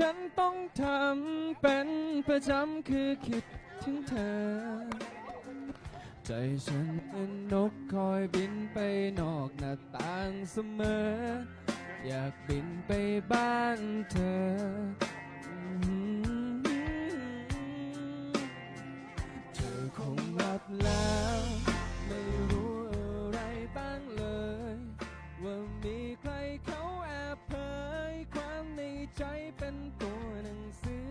ฉันต้องทำเป็นประจำคือคิดถึงเธอ ใจฉันเป็นนกคอยบินไปนอกหน้าต่างเสมอ อยากบินไปบ้านเธอ ใจเป็นตัวหนังสือ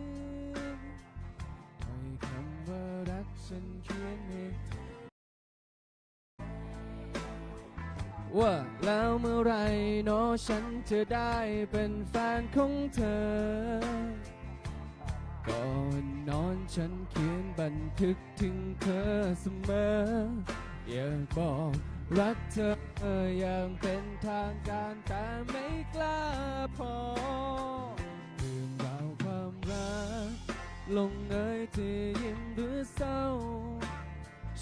ให้คำว่ารักฉันเขียนให้เธอว่าแล้วเมื่อไหรเนาะฉันจะได้เป็นแฟนของเธอ ก่อนนอนฉันเขียนบันทึกถึงเธอเสมอ อยากบอกรักเธออย่างเป็นทางการแต่ไม่กล้า ลงเอยที่ยิ้มหรือเศร้า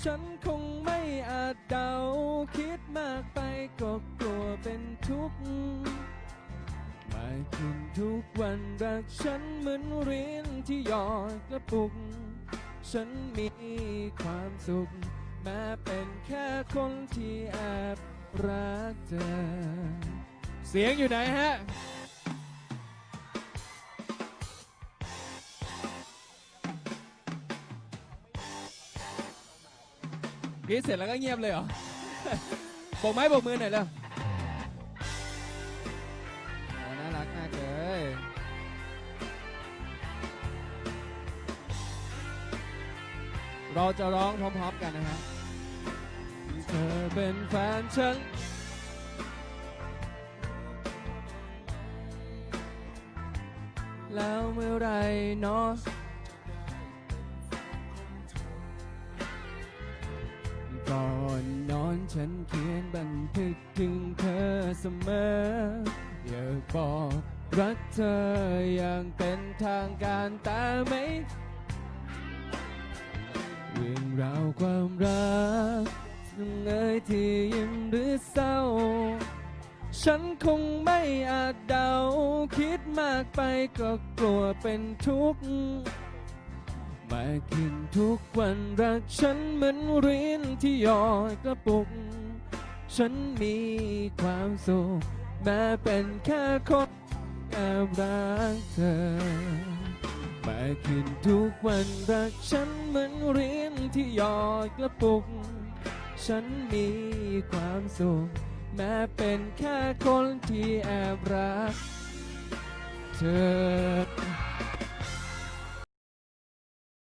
ฉันคงไม่อาจเดา คิดมากไปก็กลัวเป็นทุกข์หมากขึ้นทุกวันรักฉันเหมือนเรียนที่หยอดกระปุก ฉันมีความสุข แม้เป็นแค่คนที่แอบรักเธอ เสียงอยู่ไหนฮะ กรีดเสร็จแล้วก็เงียบเลยเหรอบอกไม้บอกมือหน่อยเลยโอ้น่ารักมากเลยเราจะร้องพร้อมๆกันนะฮะเธอเป็นแฟนฉันแล้วเมื่อไรเนาะ ก่อนนอนฉันเขียนบันทึกถึงเธอเสมอ อยากบอกรักเธออย่างเป็นทางการแต่ไม่เรื่องราวความรักลงเอยที่ยิ้มหรือเศร้า ฉันคงไม่อาจเดา คิดมากไปก็กลัวเป็นทุกข์ มากขึ้นทุกวันรักฉันเหมือนเรียนที่หยอดกระปุก ฉันมีความสุขแม้เป็นแค่คนแอบรักเธอมากขึ้นทุกวันรักฉันเหมือนเรียนที่หยอดกระปุก ฉันมีความสุขแม้เป็นแค่คนที่แอบรักเธอ